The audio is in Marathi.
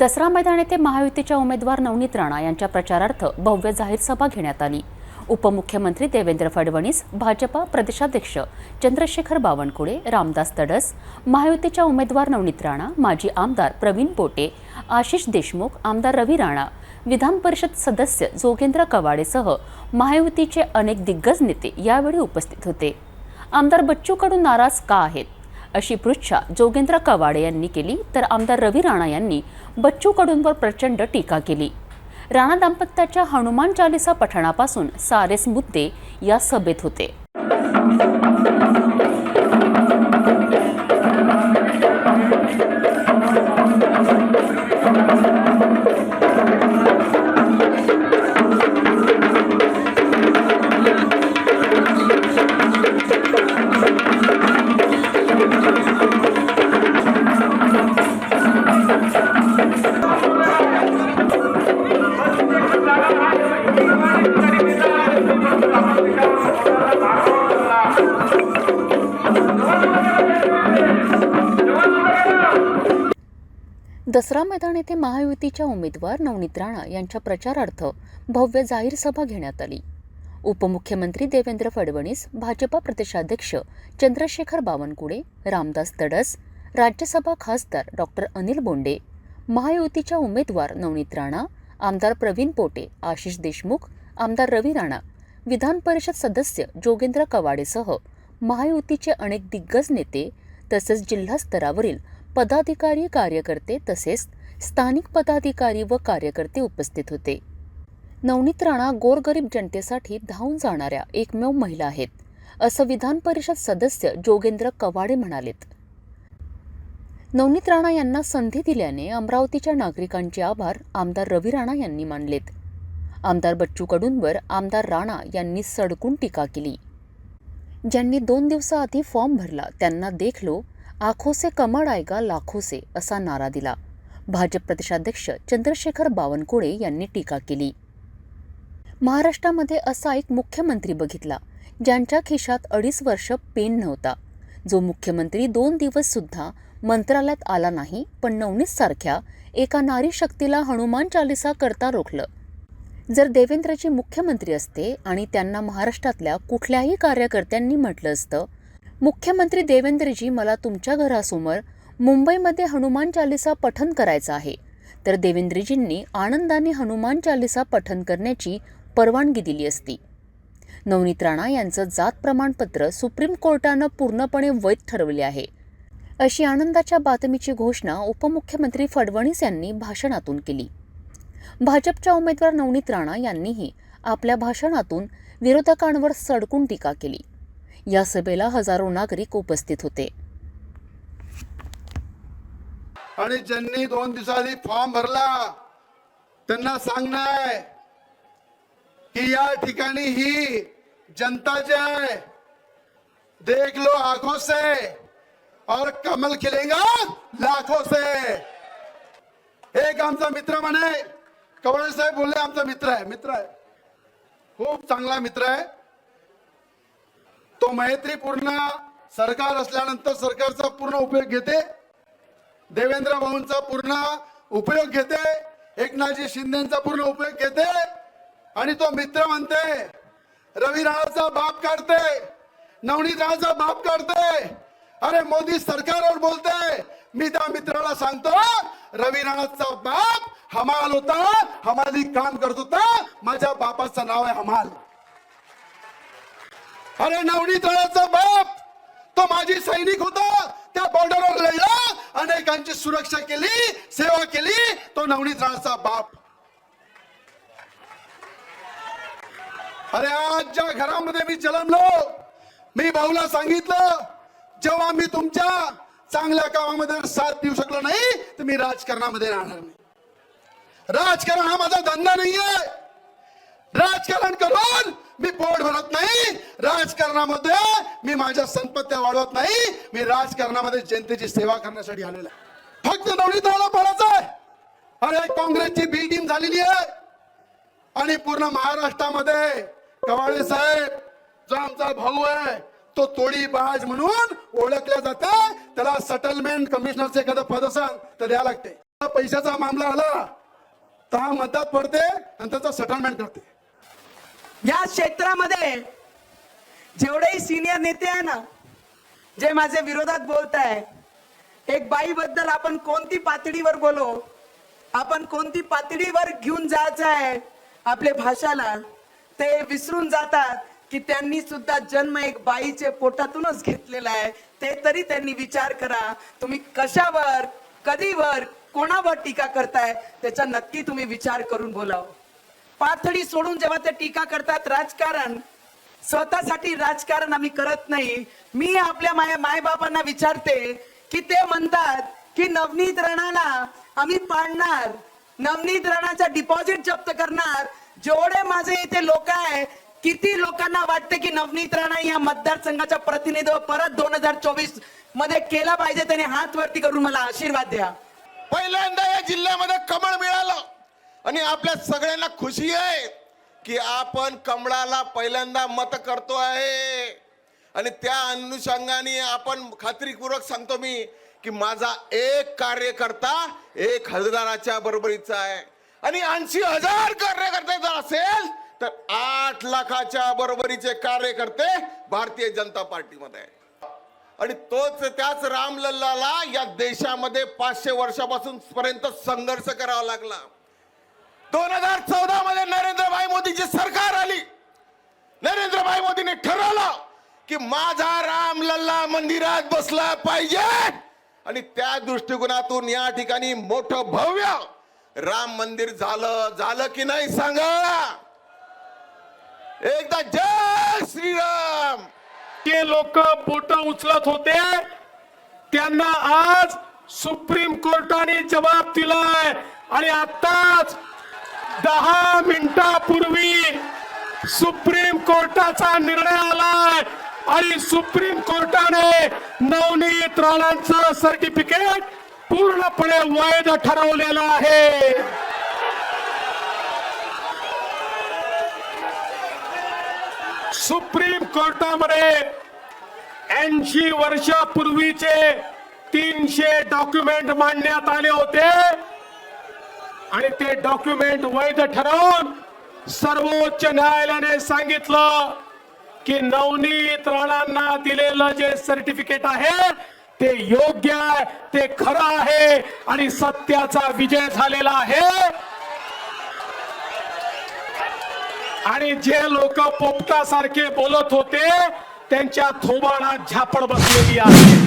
दसरा मैदान येथे महायुतीच्या उमेदवार नवनीत राणा यांच्या प्रचारार्थ भव्य जाहीर सभा घेण्यात आली. उपमुख्यमंत्री देवेंद्र फडणवीस भाजपा प्रदेशाध्यक्ष चंद्रशेखर बावनकुळे रामदास तडस महायुतीच्या उमेदवार नवनीत राणा माजी आमदार प्रवीण पोटे आशिष देशमुख आमदार रवी राणा विधान परिषद सदस्य जोगेंद्र कवाडेसह महायुतीचे अनेक दिग्गज नेते यावेळी उपस्थित होते. आमदार बच्चू कडू नाराज का आहेत? अशी पृच्छा जोगेंद्र कवाडे यांनी केली तर आमदार रवी राणा यांनी बच्चू कडूंवर प्रचंड टीका केली. राणा दाम्पत्याच्या हनुमान चालिसा पठणापासून सारेच मुद्दे या सभेत होते. दसरा मैदान येथे महायुतीच्या उमेदवार नवनीत राणा यांच्या प्रचारार्थ भव्य जाहीर सभा घेण्यात आली. उपमुख्यमंत्री देवेंद्र फडणवीस भाजपा प्रदेशाध्यक्ष चंद्रशेखर बावनकुळे रामदास तडस राज्यसभा खासदार डॉक्टर अनिल बोंडे महायुतीच्या उमेदवार नवनीत राणा आमदार प्रवीण पोटे आशिष देशमुख आमदार रवी राणा विधान परिषद सदस्य जोगेंद्र कवाडेसह महायुतीचे अनेक दिग्गज नेते तसेच जिल्हा स्तरावरील पदाधिकारी कार्यकर्ते तसेच स्थानिक पदाधिकारी व कार्यकर्ते उपस्थित होते. नवनीत राणा गोरगरीब जनतेसाठी धावून जाणाऱ्या एकमेव महिला आहेत असं विधान परिषद सदस्य जोगेंद्र कवाडे म्हणालेत. नवनीत राणा यांना संधी दिल्याने अमरावतीच्या नागरिकांचे आभार आमदार रवी राणा यांनी मानलेत. आमदार बच्चू कडूंवर आमदार राणा यांनी सडकून टीका केली. ज्यांनी दोन दिवसाआधी फॉर्म भरला त्यांना देखलो आखो से कमळ आएगा लाखो से असा नारा दिला. भाजप प्रदेशाध्यक्ष चंद्रशेखर बावनकुळे यांनी टीका केली. महाराष्ट्रामध्ये असा एक मुख्यमंत्री बघितला ज्यांच्या खिशात अडीच वर्ष पेन नव्हता. जो मुख्यमंत्री दोन दिवस सुद्धा मंत्रालयात आला नाही पण नवनीत सारख्या एका नारी शक्तीला हनुमान चालिसा करता रोखलं. जर देवेंद्रजी मुख्यमंत्री असते आणि त्यांना महाराष्ट्रातल्या कुठल्याही कार्यकर्त्यांनी म्हटलं असतं मुख्यमंत्री देवेंद्रजी मला तुमच्या घरासमोर मुंबईमध्ये हनुमान चालिसा पठन करायचं आहे. तर देवेंद्रजींनी आनंदाने हनुमान चालिसा पठन करण्याची परवानगी दिली असती. नवनीत राणा यांचं जात प्रमाणपत्र सुप्रीम कोर्टानं पूर्णपणे वैध ठरवले आहे. अशी आनंदाच्या बातमीची घोषणा उपमुख्यमंत्री फडणवीस यांनी भाषणातून केली. भाजपच्या उमेदवार नवनीत राणा यांनीही आपल्या भाषणातून विरोधकांवर सडकून टीका केली. या सभेला हजारो नागरिक उपस्थित होते. आणि ज्यांनी दोन दिवसाआधी फॉर्म भरला त्यांना सांगणार आहे की या ठिकाणी ही जनता जे आहे देख लो आंखों से और कमल खिलेगा लाखों से एक आमचा मित्र म्हणे कवळे साहेब बोलले आमचा मित्र आहे मित्र आहे. खूप चांगला मित्र आहे. तो मैत्रीपूर्ण सरकार असल्यानंतर सरकारचा पूर्ण उपयोग घेते. देवेंद्र भाऊंचा पूर्ण उपयोग घेते. एकनाथजी शिंदेचा पूर्ण उपयोग घेते. आणि तो मित्र म्हणते रवी राणाचा बाप काढते. नवनीत राणाचा बाप काढते. अरे मोदी सरकारवर बोलते. मी त्या मित्राला सांगतो रवी राणाचा बाप हमाल होता हमाली काम करत होता. माझ्या बापाचं नाव आहे हमाल. अरे नवनीत तळाचा बाप! तो माझी सैनिक होता. त्या बॉर्डरवर लढला. अनेकांची सुरक्षा केली सेवा केली. तो नवनीत तळाचा बाप. अरे आज ज्या घरामध्ये मी जन्मलो मी भाऊला सांगितलं जेव्हा मी तुमच्या चांगल्या कामामध्ये साथ देऊ शकलो नाही तर मी राजकारणामध्ये राहणार नाही. राजकारण हा माझा धंदा नाहीये. राजकारण करून मी पोट भरत नाही? राजकारणामध्ये मी माझ्या संपत्त्या वाढवत नाही. मी राजकारणामध्ये जनतेची सेवा करण्यासाठी आलेला फक्त नवनीताला पडायचं आहे. अरे काँग्रेसची बी टीम झालेली आहे. आणि पूर्ण महाराष्ट्रामध्ये कवाळे साहेब जो आमचा भाऊ आहे तो तोडी बाज म्हणून ओळखल्या जाते. त्याला सेटलमेंट कमिशनरचं एखादं पद असेल तर द्या लागते. पैशाचा मामला आला तर हा मतात पडते आणि त्याचा सेटलमेंट करते. या क्षेत्रामध्ये जेवढेही सिनियर नेते आहे ना जे माझे विरोधात बोलत आहे एक बाई बद्दल आपण कोणती पातळीवर बोलो? आपण कोणती पातळीवर घेऊन जायचं आहे आपल्या भाषाला? ते विसरून जातात की त्यांनी सुद्धा जन्म एक बाईचे पोटातूनच घेतलेला आहे. ते तरी त्यांनी विचार करा तुम्ही कशावर कधीवर कोणावर टीका करताय? त्याचा नक्की तुम्ही विचार करून बोलाव. पाथडी सोडून जेव्हा ते टीका करतात राजकारण स्वतःसाठी राजकारण आम्ही करत नाही. मी आपल्या माय मायबापांना विचारते की ते म्हणतात की नवनीत रणाला आम्ही पाडणार. नवनीत रणाचा डिपॉझिट जप्त करणार. जेवढे माझे इथे लोक आहे किती लोकांना वाटते की नवनीत राणा या मतदारसंघाच्या प्रतिनिधित्व परत दोन हजार चोवीसमध्ये केला पाहिजे त्याने हात वरती करून मला आशीर्वाद द्या. पहिल्यांदा या जिल्ह्यामध्ये कमळ मिळालं. आणि आपल्या सगळ्यांना खुशी आहे की आपण कमळाला पहिल्यांदा मत करतो आहे. आणि त्या अनुषंगाने आपण खात्रीपूर्वक सांगतो मी की माझा एक कार्यकर्ता एक हजाराच्या बरोबरीचा आहे. आणि ऐंशी हजार कार्यकर्ते जर असेल तर आठ लाखाच्या बरोबरीचे कार्यकर्ते भारतीय जनता पार्टीमध्ये आहे आणि तोच त्याच रामलल्लाला या देशामध्ये पाचशे वर्षापासून पर्यंत संघर्ष करावा लागला. दोन हजार चौदा मध्ये नरेंद्रभाई मोदीची सरकार आली. नरेंद्रभाई मोदीने ठरवलं की माझा रामलल्ला मंदिरात बसला पाहिजे. आणि त्या दृष्टिकोनातून या ठिकाणी मोठं भव्य राम मंदिर झालं झालं की नाही सांगा. एकदा जय श्रीराम. ते लोक बोट उचलत होते. त्यांना आज सुप्रीम कोर्टाने जबाब दिलाय. आणि आताच दहा मिनिटापूर्वी सुप्रीम कोर्टाचा निर्णय आलाय आणि सुप्रीम कोर्टाने नवनीत राणांचं सर्टिफिकेट पूर्णपणे वैध ठरवलेलं आहे. सुप्रीम कोर्टामध्ये ऐंशी वर्षापूर्वीचे तीनशे डॉक्युमेंट मांडण्यात आले होते. आणि ते डॉक्युमेंट वैध ठरवून सर्वोच्च न्यायालयाने सांगितलं की नवनीत राणांना दिलेलं जे सर्टिफिकेट आहे ते योग्य आहे ते खरं आहे आणि सत्याचा विजय झालेला आहे. आणि जे लोक पोपटासारखे बोलत होते त्यांच्या थोबाडात झापड बसलेली आहे.